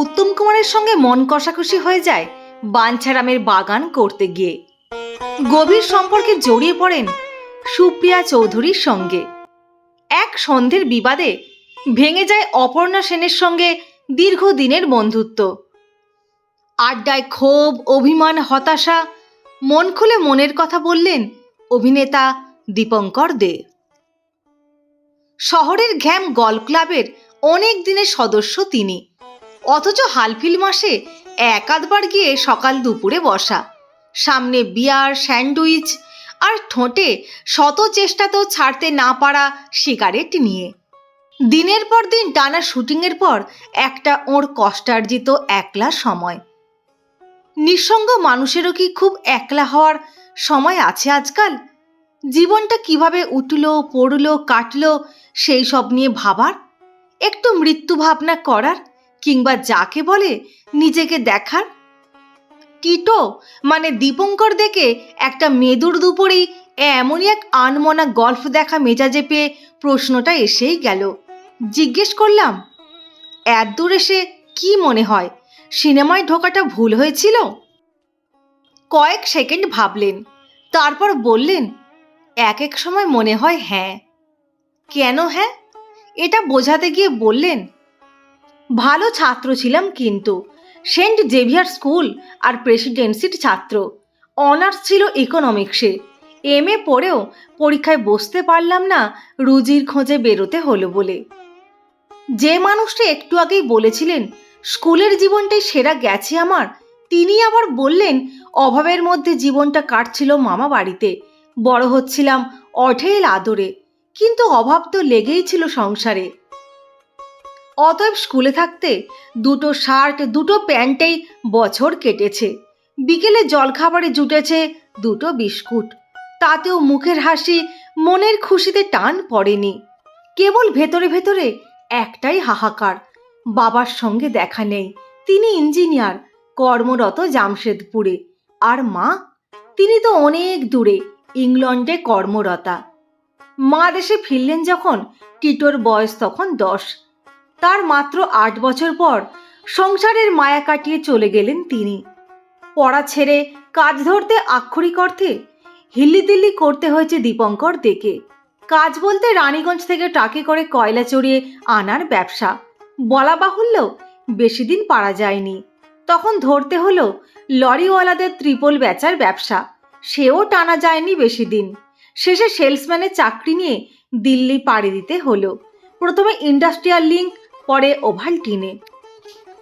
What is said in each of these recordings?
উত্তম কুমারের সঙ্গে মন কষাকষি হয়ে যায় বাঞ্ছারামের বাগান করতে গিয়ে। গভীর সম্পর্কে জড়িয়ে পড়েন সুপ্রিয়া চৌধুরীর সঙ্গে। এক সন্ধের বিবাদে ভেঙে যায় অপর্ণা সেনের সঙ্গে দীর্ঘদিনের বন্ধুত্ব। আড্ডায় ক্ষোভ, অভিমান, হতাশা, মন খুলে মনের কথা বললেন অভিনেতা দীপঙ্কর দে। শহরের ঘ্যাম গল্ফ ক্লাবের অনেক দিনের সদস্য তিনি। অথচ হালফিল মাসে এক আধবার গিয়ে সকাল দুপুরে বসা। সামনে বিয়ার, স্যান্ডউইচ আর ঠোঁটে শত চেষ্টাতেও ছাড়তে না পারা সিগারেট নিয়ে। দিনের পর দিন টানা শুটিংয়ের পর একটা ওর কষ্টার্জিত একলা সময়। নিঃসঙ্গ মানুষেরও কি খুব একলা হওয়ার সময় আছে আজকাল? জীবনটা কীভাবে উঠল, পড়ল, কাটলো, সেই সব নিয়ে ভাবার? একটু মৃত্যু ভাবনা করার? কিংবা যাকে বলে নিজেকে দেখার? টিটো মানে দীপঙ্কর দেখে একটা মেদুর দুপুরেই এমনই এক আনমনা গল্ফ দেখা মেজাজে পেয়ে প্রশ্নটা এসেই গেল। জিজ্ঞেস করলাম, এত দূর এসে কি মনে হয়? সিনেমায় ঢোকাটা ভুল হয়েছিল? কয়েক সেকেন্ড ভাবলেন, তারপর বললেন, এক এক সময় মনে হয় হ্যাঁ। কেন হ্যাঁ? এটা বোঝাতে গিয়ে বললেন ভালো ছাত্র ছিলাম কিন্তু। সেন্ট জেভিয়ার স্কুল আর প্রেসিডেন্সির ছাত্র। অনার্স ছিল ইকোনমিক্সে। এম এ পড়েও পরীক্ষায় বসতে পারলাম না, রুজির খোঁজে বেরোতে হলো বলে। যে মানুষটা একটু আগেই বলেছিলেন, স্কুলের জীবনটাই সেরা গেছে আমার। তিনি আবার বললেন, অভাবের মধ্যে জীবনটা কাটছিল মামা বাড়িতে। বড় হচ্ছিলাম অঢেল আদরে। কিন্তু অভাব তো লেগেই ছিল সংসারে। অতএব স্কুলে থাকতে দুটো শার্ট, দুটো প্যান্টেই বছর কেটেছে। বিকেলে জলখাবারে জুটেছে দুটো বিস্কুট। তাতেও মুখের হাসি, মনের খুশিতে টান পড়েনি। কেবল ভেতরে ভেতরে একটাই হাহাকার, বাবার সঙ্গে দেখা নেই। তিনি ইঞ্জিনিয়ার, কর্মরত জামশেদপুরে। আর মা? তিনি তো অনেক দূরে ইংল্যান্ডে কর্মরতা। মা দেশে ফিরলেন যখন, টিটোর বয়স তখন দশ। তার মাত্র আট বছর পর সংসারের মায়া কাটিয়ে চলে গেলেন তিনি। পড়া ছেড়ে কাজ ধরতে আক্ষরিক অর্থে হিল্লিদিল্লি করতে হয়েছে দীপঙ্কর দেখে কাজ বলতে রানীগঞ্জ থেকে ট্রাকে করে কয়লা চড়িয়ে আনার ব্যবসা। বলা বাহুল্য বেশি দিন পারা যায়নি। তখন ধরতে হলো লরিওয়ালাদের ত্রিপল বেচার ব্যবসা। সেও টানা যায়নি বেশি দিন। শেষে সেলসম্যানের চাকরি নিয়ে দিল্লি পাড়ি দিতে হলো। প্রথমে ইন্ডাস্ট্রিয়াল লিঙ্ক পরে ওভালটিনে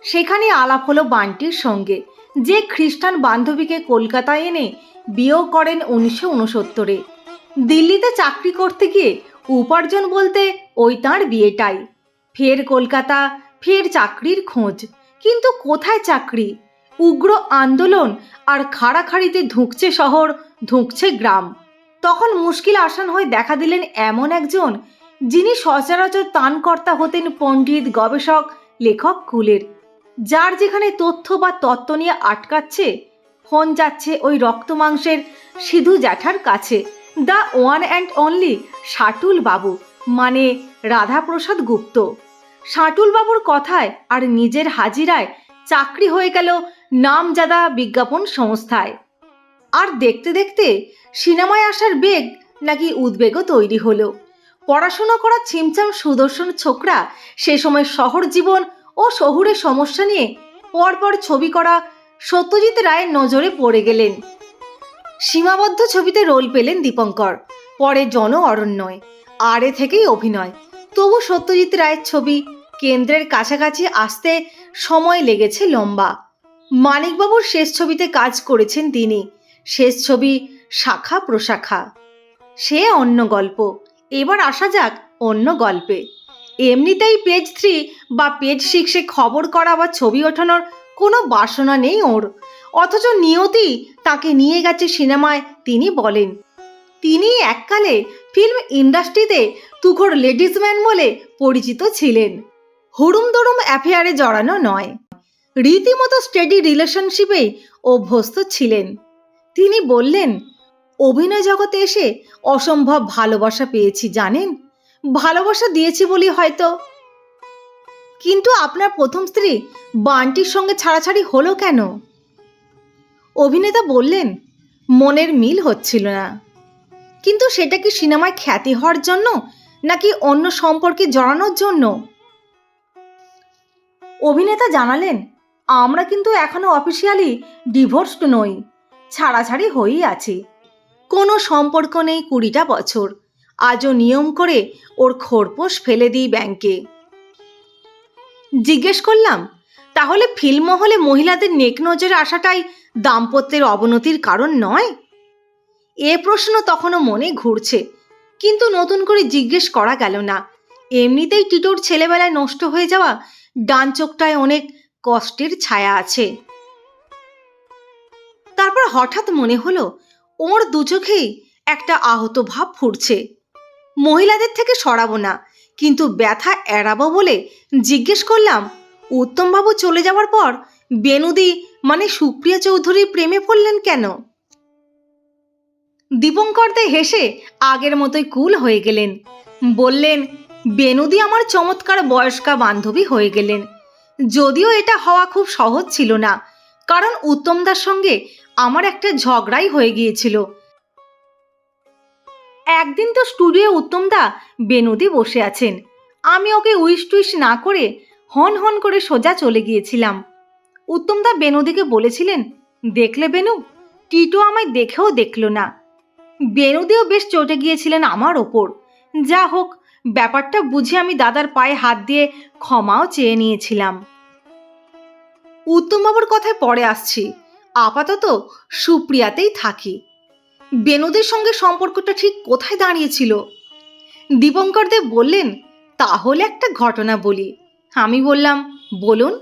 সেখানে আলাপ হলো বান্টির সঙ্গে। যে খ্রিস্টান বান্ধবীকে কলকাতায় এনে বিয়েও করেন উনিশশো উনসত্তরে দিল্লিতে চাকরি করতে গিয়ে উপার্জন বলতে ওই তাঁর বিয়েটাই। ফের কলকাতা, ফের চাকরির খোঁজ। কিন্তু কোথায় চাকরি? উগ্র আন্দোলন আর খাড়াখাড়িতে ধুঁকছে শহর, ধুঁকছে গ্রাম। তখন মুশকিল আসান হয়ে দেখা দিলেন এমন একজন যিনি সচরাচর তানকর্তা হতেন পণ্ডিত, গবেষক, লেখক কুলের। যার যেখানে তথ্য বা তত্ত্ব নিয়ে আটকাচ্ছে, ফোন যাচ্ছে ওই রক্ত মাংসের সিধু জ্যাঠার কাছে। The one and only Shatul বাবু মানে রাধাপ্রসাদ গুপ্ত। শাটুল বাবুর কথায় আর নিজের হাজিরায় চাকরি হয়ে গেল নামজাদা বিজ্ঞাপন সংস্থায়। আর দেখতে দেখতে সিনেমায় আসার বেগ নাকি উদ্বেগও তৈরি হলো। পড়াশোনা করা ছিমছাম সুদর্শন ছোকরা সে সময় শহর জীবন ও শহুরে সমস্যা নিয়ে পরপর ছবি করা সত্যজিৎ রায়ের নজরে পড়ে গেলেন। সীমাবদ্ধ ছবিতে রোল পেলেন দীপঙ্কর, পরে জন অরণ্যয়, আরে থেকেই অভিনয়। তবু সত্যজিৎ রায়ের ছবি কেন্দ্রের কাছাকাছি আসতে সময় লেগেছে লম্বা। মানিকবাবুর শেষ ছবিতে কাজ করেছেন তিনি, শেষ ছবি শাখা প্রশাখা। সে অন্য গল্প। এবার আসা যাক অন্য গল্পে। এমনিতেই পেজ থ্রি বা পেজ সিক্সে খবর করা বা ছবি ওঠানোর কোনো বাসনা নেই ওর। অথচ নিয়তি তাকে নিয়ে গেছে সিনেমায়, তিনি বলেন। তিনি এককালে ফিল্ম ইন্ডাস্ট্রিতে তুখোর লেডিসম্যান বলে পরিচিত ছিলেন। হুড়ুম দুড়ুম অ্যাফেয়ারে জড়ানো নয়। রীতিমতো স্টেডি রিলেশনশিপেই অভ্যস্ত ছিলেন। তিনি বললেন অভিনয় জগতে এসে অসম্ভব ভালোবাসা পেয়েছি, জানেন? ভালোবাসা দিয়েছি বলি হয়তো। কিন্তু আপনার প্রথম স্ত্রী বান্টির সঙ্গে ছাড়াছাড়ি হলো কেন? অভিনেতা বললেন, মনের মিল হচ্ছিল না। কিন্তু সেটা কি সিনেমায় খ্যাতি হওয়ার জন্য নাকি অন্য সম্পর্কে জড়ানোর জন্য? অভিনেতা জানালেন, আমরা কিন্তু এখনও অফিসিয়ালি ডিভোর্সড নই, ছাড়াছাড়ি হয়েই আছি। কোনো সম্পর্ক নেই কুড়িটা বছর। আজও নিয়ম করে ওর খোরপোশ ফেলে দিই ব্যাংকে। জিজ্ঞেস করলাম, তাহলে ফিল্ম হলে মহিলাদের নেক নজরে আসাটাই দাম্পত্যের অবনতির কারণ নয়? এ প্রশ্ন তখনও মনে ঘুরছে, কিন্তু নতুন করে জিজ্ঞেস করা গেল না। এমনিতেই টিটোর ছেলেবেলায় নষ্ট হয়ে যাওয়া ডান চোখটায় অনেক কষ্টের ছায়া আছে। তারপর হঠাৎ মনে হলো ওর দু চোখেই একটা আহত ভাব ফুটছে। মহিলাদের থেকে সরাবো না, কিন্তু ব্যথা এড়াবো বলে জিজ্ঞেস করলাম, উত্তমবাবু চলে যাওয়ার পর বেনুদি মানে সুপ্রিয়া চৌধুরীর প্রেমে পড়লেন কেন? দীপঙ্কর দে হেসে আগের মতোই কুল হয়ে গেলেন। বললেন বেনুদি আমার চমৎকার বয়স্কা বান্ধবী হয়ে গেলেন। যদিও এটা হওয়া খুব সহজ ছিল না কারণ উত্তমদার সঙ্গে আমার একটা ঝগড়াই হয়ে গিয়েছিল। একদিন তো স্টুডিও উত্তমদা বেনুদি বসে আছেন। আমি ওকে উইশ টুইশ না করে হন হন করে সোজা চলে গিয়েছিলাম। উত্তমদা বেনুদিকে বলেছিলেন, দেখলে বেনু, টিটো আমায় দেখেও দেখল না। বেনুদিও বেশ চটে গিয়েছিলেন আমার ওপর। যা হোক, ব্যাপারটা বুঝে আমি দাদার পায়ে হাত দিয়ে ক্ষমাও চেয়ে নিয়েছিলাম। উত্তমবাবুর কথায় পরে আসছি। আপাতত সুপ্রিয়াতেই থাকি। বেনুদের সঙ্গে সম্পর্কটা ঠিক কোথায় দাঁড়িয়েছিল? দীপঙ্কর দেব বললেন, তাহলে একটা ঘটনা বলি। আমি বললাম, বলুন।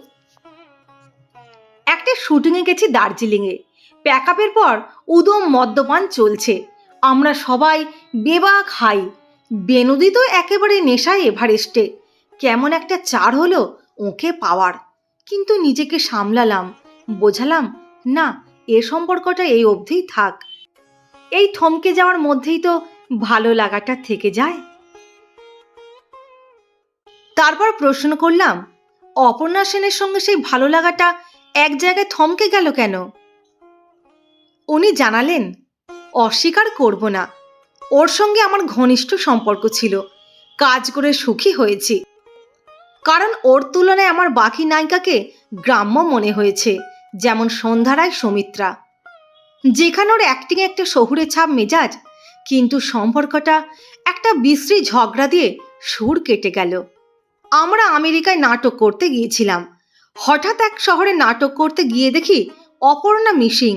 একটা শুটিংয়ে গেছি দার্জিলিংয়ে। প্যাক আপের পর উদম মদ্যপান চলছে। আমরা সবাই বেবাক হাই। বেনুদি তো একেবারে নেশায় এভারেস্টে। কেমন একটা চার হলো ওকে পাওয়ার। কিন্তু নিজেকে সামলালাম, বোঝালাম, না, এ সম্পর্কটা এই অবধিই থাক। এই থমকে যাওয়ার মধ্যেই তো ভালো লাগাটা থেকে যায়। তারপর প্রশ্ন করলাম, অপর্ণা সেনের সঙ্গে সেই ভালো লাগাটা এক জায়গায় থমকে গেল কেন? উনি জানালেন, অস্বীকার করব না। ওর সঙ্গে আমার ঘনিষ্ঠ সম্পর্ক ছিল। কাজ করে সুখী হয়েছি। কারণ ওর তুলনায় আমার বাকি নায়িকাকে গ্রাম্য মনে হয়েছে, যেমন সন্ধ্যারায় সৌমিত্রা। যেখানে ওর অ্যাক্টিং একটা শহুরে ছাপ মেজাজ, কিন্তু সম্পর্কটা একটা বিশ্রী ঝগড়া দিয়ে সুর কেটে গেল। আমরা আমেরিকায় নাটক করতে গিয়েছিলাম। হঠাৎ এক শহরে নাটক করতে গিয়ে দেখি অপর্ণা মিসিং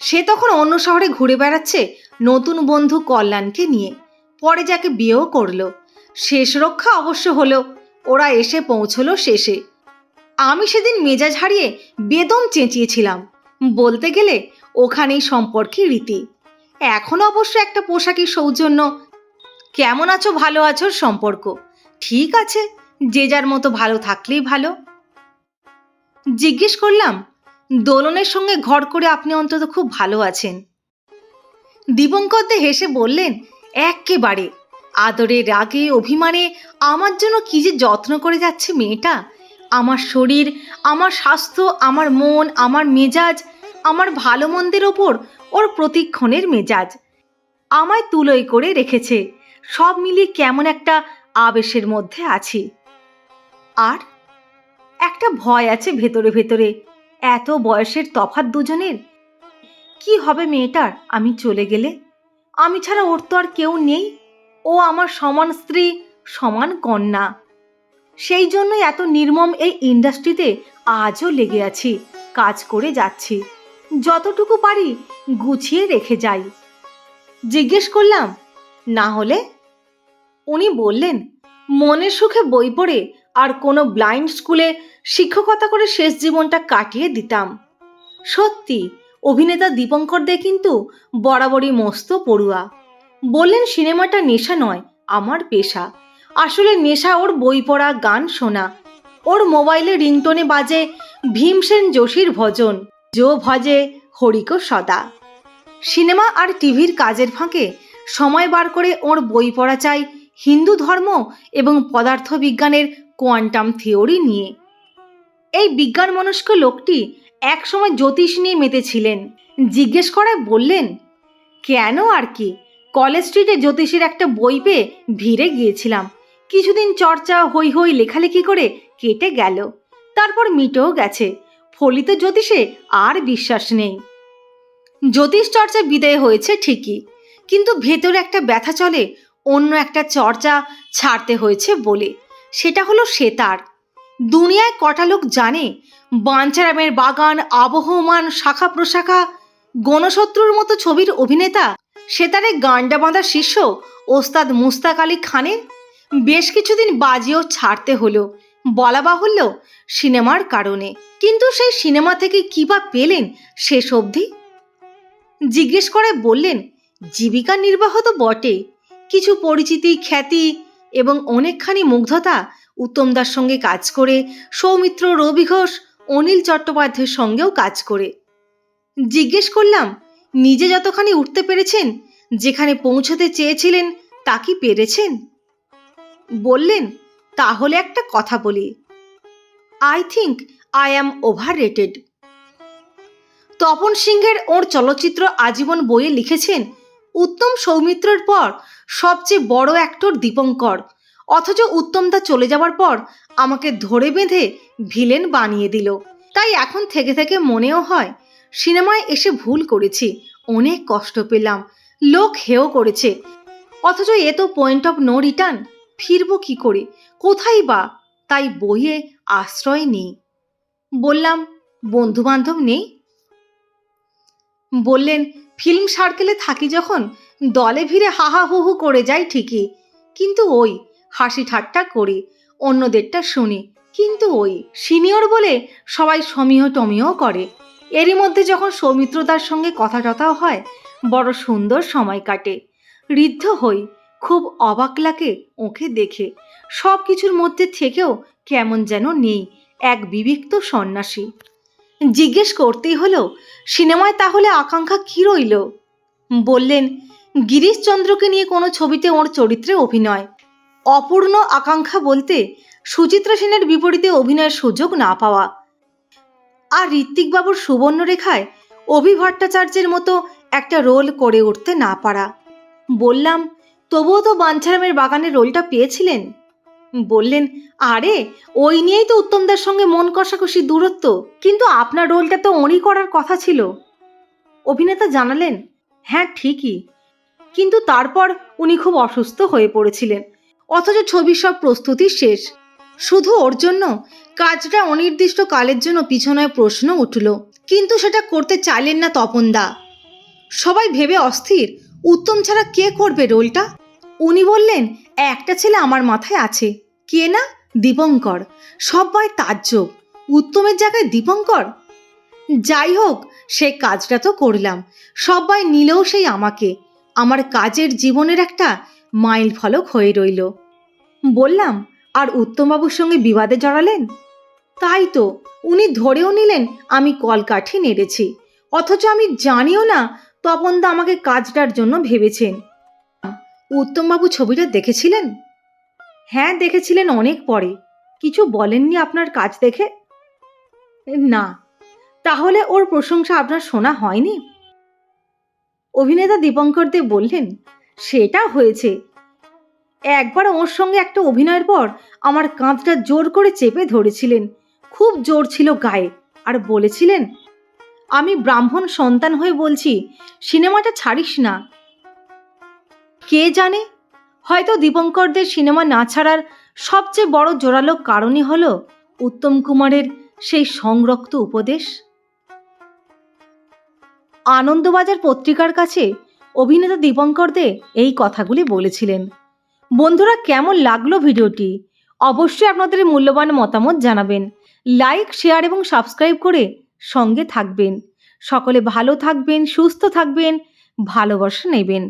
সে তখন অন্য শহরে ঘুরে বেড়াচ্ছে নতুন বন্ধু কল্যাণকে নিয়ে। পরে যাকে বিয়েও করল। শেষ রক্ষা অবশ্য হলো ওরা এসে পৌঁছলো শেষে। আমি সেদিন মেজাজ হারিয়ে বেদম চেঁচিয়েছিলাম। বলতে গেলে ওখানেই সম্পর্কে রীতি। এখন অবশ্য একটা পোশাকের সৌজন্য। কেমন আছো, ভালো আছো সম্পর্ক? ঠিক আছে, যে যার মতো ভালো থাকলেই ভালো। জিজ্ঞেস করলাম, দোলনের সঙ্গে ঘর করে আপনি অন্তত খুব ভালো আছেন। দীপঙ্কর দে হেসে বললেন এক্কেবারে আদরে রাগে, অভিমানে আমার জন্য কি যে যত্ন করে যাচ্ছে মেয়েটা? আমার শরীর, আমার স্বাস্থ্য, আমার মন, আমার মেজাজ, আমার ভালো মন্দের ওপর ওর প্রতিক্ষণের মেজাজ আমায় তুলোই করে রেখেছে। সব মিলিয়ে কেমন একটা আবেশের মধ্যে আছি। আর একটা ভয় আছে ভেতরে ভেতরে। এত বয়সের তফাৎ দুজনের। কি হবে মেয়েটার? আমি চলে গেলে? আমি ছাড়া ওর তো আর কেউ নেই। ও আমার সমান স্ত্রী, সমান কন্যা। সেই জন্যই এত নির্মম এই ইন্ডাস্ট্রিতে আজও লেগে আছি, কাজ করে যাচ্ছি। যতটুকু পারি গুছিয়ে রেখে যাই। জিজ্ঞেস করলাম, না হলে? উনি বললেন, মনের সুখে বই পড়ে আর কোনো ব্লাইন্ড স্কুলে শিক্ষকতা করে শেষ জীবনটা কাটিয়ে দিতাম। সত্যি, অভিনেতা দীপঙ্কর দে কিন্তু বরাবরই মস্ত পড়ুয়া। বললেন, সিনেমাটা নেশা নয়, আমার পেশা। আসলে নেশা ওর বই পড়া, গান শোনা। ওর মোবাইলে রিংটোনে বাজে ভীমসেন যোশীর ভজন জো ভজে হরিকো সদা। সিনেমা আর টিভির কাজের ফাঁকে সময় বার করে ওর বই পড়া চাই হিন্দু ধর্ম এবং পদার্থবিজ্ঞানের কোয়ান্টাম থিওরি নিয়ে। এই বিজ্ঞান মনস্ক লোকটি একসময় জ্যোতিষ নিয়ে মেতেছিলেন। জিজ্ঞেস করায় বললেন, কেন আর কি? কলেজ স্ট্রিটে জ্যোতিষীর একটা বই পেয়ে ভিড়ে গিয়েছিলাম। কিছুদিন চর্চা হই হই লেখালেখি করে কেটে গেল। তারপর মিটেও গেছে। ফলিত জ্যোতিষে আর বিশ্বাস নেই। জ্যোতিষ চর্চা বিদায় হয়েছে ঠিকই, কিন্তু ভেতরে একটা ব্যথা চলে, অন্য একটা চর্চা ছাড়তে হয়েছে বলে। সেটা হলো সেতার। দুনিয়ায় কটা লোক জানে বাঞ্চারামের বাগান, আবহমান, শাখা প্রশাখা, গণশত্রুর মতো ছবির অভিনেতা সেতারে গান্ডা বাঁধা শিষ্য, ওস্তাদ মুস্তাক আলী খানের। বেশ কিছুদিন বাজিও ছাড়তে হলো, বলা বাহুল্য সিনেমার কারণে। কিন্তু সেই সিনেমা থেকে কী বা পেলেন শেষ অবধি? জিজ্ঞেস করে বললেন জীবিকা নির্বাহ তো বটে কিছু পরিচিতি, খ্যাতি এবং অনেকখানি মুগ্ধতা উত্তমদার সঙ্গে কাজ করে, সৌমিত্র রবি ঘোষ অনিল চট্টোপাধ্যায়ের সঙ্গেও কাজ করে। জিজ্ঞেস করলাম নিজে যতখানি উঠতে পেরেছেন, যেখানে পৌঁছতে চেয়েছিলেন, তা কি পেরেছেন? বললেন, তাহলে একটা কথা বলি। I think I am overrated Tapan সিংহের ওর চলচ্চিত্র আজীবন বইয়ে লিখেছেন, উত্তম সৌমিত্রের পর সবচেয়ে বড় অ্যাক্টর দীপঙ্কর। অথচ উত্তমদা চলে যাওয়ার পর আমাকে ধরে বেঁধে ভিলেন বানিয়ে দিল। তাই এখন থেকে থেকে মনেও হয় সিনেমায় এসে ভুল করেছি, অনেক কষ্ট পেলাম, লোক হেও করেছে। অথচ এ তো পয়েন্ট অফ নো রিটার্ন ফিরবো কি করে, কোথায় বা, তাই বইয়ে আশ্রয় নেই। বললাম বন্ধু বান্ধব নেই? বললেন ফিল্ম সার্কেলে থাকি যখন, দলে ভিড়ে হাহা হু হু করে যাই ঠিকই, কিন্তু ওই, হাসি ঠাট্টা করি, অন্যদেরটা শুনি, কিন্তু ওই সিনিয়র বলে সবাই সমীহ টমিও করে। এরই মধ্যে যখন সৌমিত্রদার সঙ্গে কথা টথাও হয়, বড় সুন্দর সময় কাটে। ঋদ্ধ হই, খুব অবাক লাগে ওকে দেখে। সব কিছুর মধ্যে থেকেও কেমন যেন নেই, এক বিবিক্ত সন্ন্যাসী। জিজ্ঞেস করতেই হলো, সিনেমায় তাহলে আকাঙ্ক্ষা কী রইল? বললেন, গিরিশচন্দ্রকে নিয়ে কোনো ছবিতে ওর চরিত্রে অভিনয়। অপূর্ণ আকাঙ্ক্ষা বলতে সুচিত্রা সেনের বিপরীতে অভিনয়ের সুযোগ না পাওয়া। আর ঋত্বিকবাবুর সুবর্ণরেখায় অভি ভট্টাচার্যের মতো একটা রোল করে উঠতে না পারা। বললাম, তবুও তো বাঞ্ছারামের বাগানের রোলটা পেয়েছিলেন? বললেন, আরে, ওই নিয়েই তো উত্তমদার সঙ্গে মন কষাকষি দূরত্ব, কিন্তু আপনার রোলটা তো ওরই করার কথা ছিল। অভিনেতা জানালেন হ্যাঁ ঠিকই। কিন্তু তারপর উনি খুব অসুস্থ হয়ে পড়েছিলেন। অথচ ছবির সব প্রস্তুতি শেষ। শুধু ওর জন্য? কাজটা অনির্দিষ্ট কালের জন্য পিছনে প্রশ্ন উঠল। কিন্তু সেটা করতে চাইলেন না তপনদা সবাই ভেবে অস্থির। উত্তম ছাড়া কে করবে রোলটা? উনি বললেন, একটা ছেলে আমার মাথায় আছে। কে না? দীপঙ্কর। সবাই তাজ্জব। উত্তমের জায়গায় দীপঙ্কর? যাই হোক, সে কাজটা তো করলাম। সবাই নিলেও সেই আমাকে। আমার কাজের জীবনের একটা মাইল ফলক হয়ে রইল। বললাম আর উত্তমবাবুর সঙ্গে বিবাদে জড়ালেন? তাই তো, উনি ধরেও নিলেন আমি কলকাঠি নেড়েছি। অথচ আমি জানিও না তপনদা আমাকে কাজটার জন্য ভেবেছেন। উত্তমবাবু ছবিটা দেখেছিলেন? হ্যাঁ দেখেছিলেন অনেক পরে। কিছু বলেননি আপনার কাজ দেখে? না, তাহলে ওর প্রশংসা আপনার শোনা হয়নি? অভিনেতা দীপঙ্কর দেব বললেন, সেটা হয়েছে। একবার ওর সঙ্গে একটা অভিনয়ের পর আমার কাঁধটা জোর করে চেপে ধরেছিলেন। খুব জোর ছিল গায়ে আর বলেছিলেন, আমি ব্রাহ্মণ সন্তান হয়ে বলছি, সিনেমাটা ছাড়িস না। কে জানে? হয়তো দীপঙ্করদের সিনেমা না ছাড়ার সবচেয়ে বড় জোরালো কারণই হল উত্তম কুমারের সেই সংরক্ত উপদেশ। আনন্দবাজার পত্রিকার কাছে অভিনেতা দীপঙ্কর দে এই কথাগুলি বলেছিলেন। বন্ধুরা, কেমন লাগল ভিডিওটি? অবশ্যই আপনাদের মূল্যবান মতামত জানাবেন। লাইক, শেয়ার এবং সাবস্ক্রাইব করে সঙ্গে থাকবেন। সকলে ভালো থাকবেন, সুস্থ থাকবেন, ভালোবাসা নেবেন।